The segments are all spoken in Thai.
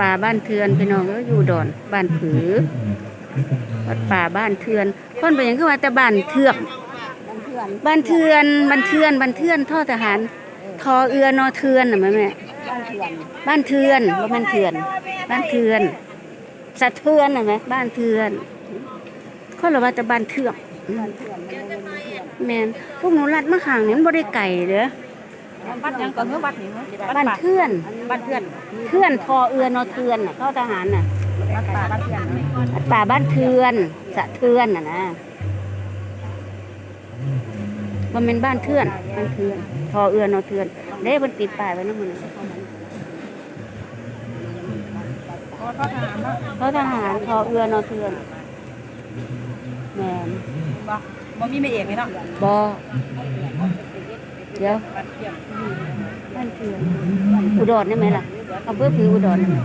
ป่าบ้านเทือนพี่น้องก็อยู่ดอนบ้านผือ วัดป่าบ้านเทือนคนไปยังคือว่าแต่บ้านเทือกบ้านเพื่อนบ้านเทือนบ้านเทือนบ้านเทือนท่อทหารทอเอือนอเทือนน่ะแม่แม่บ้านเพื่อนบ้านเทือนบ่แม่นเทือนบ้านเทือนสะเทือนน่ะแม่บ้านเทือนคนละว่าแต่บ้านเทือกบ้านเพื่อนแม่นเพื่อนแม่นพวกหนูลัดมาข้างนี่มันบ่ได้ไกลเด้อ วัดหยังก็คือวัดนี่เนาะบ้านเทือนบ้านเพื่อนเทือนทอเอือนอเทือนน่ะท่อทหารน่ะวัดป่าบ้านเพื่อนวัดป่าบ้านเทือนสะเทือนน่ะนะมันเป็นบ้านเทือนบ้านเทือนทอเอือนอเทือนเด้เพิ่นติดป้ายไว้นำมื้อนี้เพราะว่าทหารเนาะทอทหารทอเอือนอเทือนแม่นบ่บ่มีแม่เอกเลยเนาะบ่เดี๋ยวบ้านเพื่อนบ้านเทือนอุดรได้ไหมล่ะอำเภอผืออุดรได้ไหม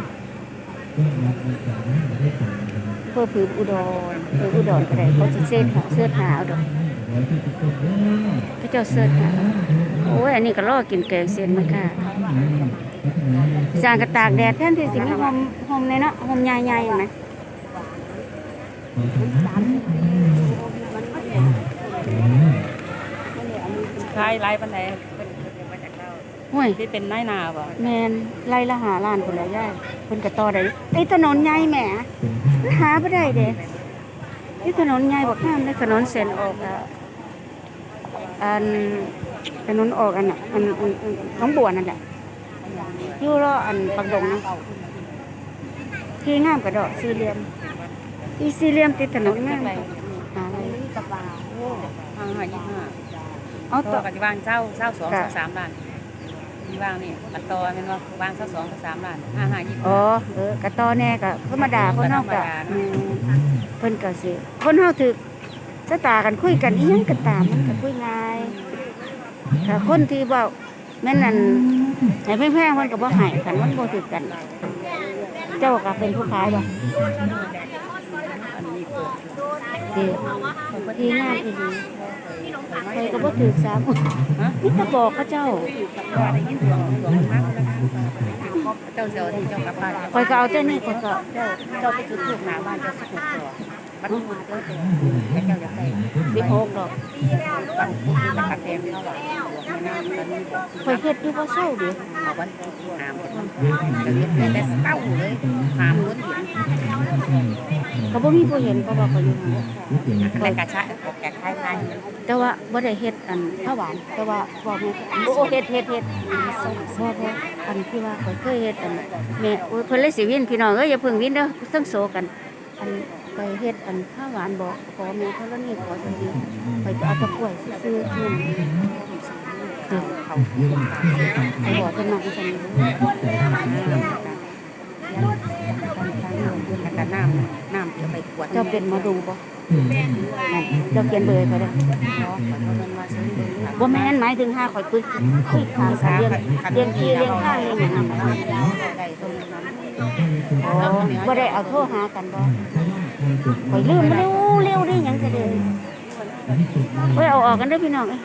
อำเภอผืออุดรเอออุดรก็ได้เขาสิเสิร์ชหาเสิร์ชหาเอาดอกเขาเจ้าเสิร์ชหาโอ้ยอันนี้ก็รอกินแกงเส้นมาค่ะจางกระตากแดดแท่นที่สิมีหอมหอมเลยเนาะหอมใหญ่ๆเห็นไหม ขายหลายปานใดเพิ่นเพิ่นมาจากเราห่วยที่เป็นนายนาบ่แมนไล่ละหาล้านคนแล้วย่ายคนกระต่อได้ไอ้ถนนใหญ่แหมมันหาบ่ได้เด้ที่ถนนใหญ่บอกห้ามได้ถนนเส้นออกอะอันถนนออกอันน่ะอันอันอันน้องบัวนั่นแหละอยู่รออันปักดงนะที่งามกระดอกสี่เหลี่ยมอีสี่เหลี่ยมติดถนนงามหาอะไร กระบะโอ้ห้าห้ายี่ห้า เอาต่ต่ออกันที่วางเจ้าเจ้าสองเจ้าสามล้านที่วางนี่อันต่อแม่นว่าวางเจ้าสองเจ้าสามล้านห้าห้ายี่อ๋ห้าอเออกระต่อแน่ก็ธรรมดาคนเฮาก็ธรรมดาเนอะอืมเพิ่นก็สิคนเฮาถึกสตากันคุยกันอีหยังก็ตามมันก็คุยง่ายถ้าคนที่เว้าแม่นนั่นให้แพงๆมันก็บ่ให้กันมันบ่ถึกกัน เจ้าก็เป็นผู้ขายบ่อันนี้เกิด ดีที่งามอีหลีใครก็บ่ถึกซ้ำนี่ตะบอกเขาเจ้าเจ้าเจ้าที่เจ้ากับบ้านคอยก็เอาแต่นี่คอยก็เจ้าเจ้าไปจุดทูบหน้าบ้านเจ้าสักหกตัวบัดนี้เจ้าเจ้าเจ้าอยากได้16ดอกบัดนี้จะขัดแย้งเท่าไหร่ไม่น่ามันคอยเฮ็ดอยู่บ่เศร้าเด้เอาวันที่หามจะเรียนได้แต่เต้าเลยหามล้นเหรียญ ก็บ่มีผู้เห็นเพราะว่าเขาอยู่ห่างแต่กระชะออกแก่คล้ายคล้ายแต่ว่าบ่ได้เฮ็ดอันข้าวหวาน แต่ว่าพ่อแม่โอ้เฮ็ดเฮ็ดเฮ็ดพ่อพ่ออันที่ว่าข้อยเคยเฮ็ดอันแม่โอ้ยเพิ่นเลยสิวินพี่น้องเอ้ยอย่าเพิ่งวินเด้อทั้งโซกัน อันไปเฮ็ดอันข้าวหวานบอกขอแม่เขาแล้วนี่ขอจังซี่ไปเอาตะกล้วยซื้อๆขึ้นเด้อเขาไปบอกเพิ่นมาอีซั่นนี้ แล้วก็น้ำน้ำจะไปขวดเจ้าเป็นหมาดูบ่นั่นเจ้าเขียนเบอร์ให้เขาเด้อบ่แม่นหมายถึงห้าข่อยคุยคุยทางสายเรียนเรียนที่เรียนข้างเรียนหยังนั่นน่ะได้ตรงนั้นอ๋อบ่ได้เอาโทรหากันบ่ข่อยลืมเร็วเร็วได้หยังก็เด้อเฮ้ยเอาออกกันเด้อพี่น้องเอ้ย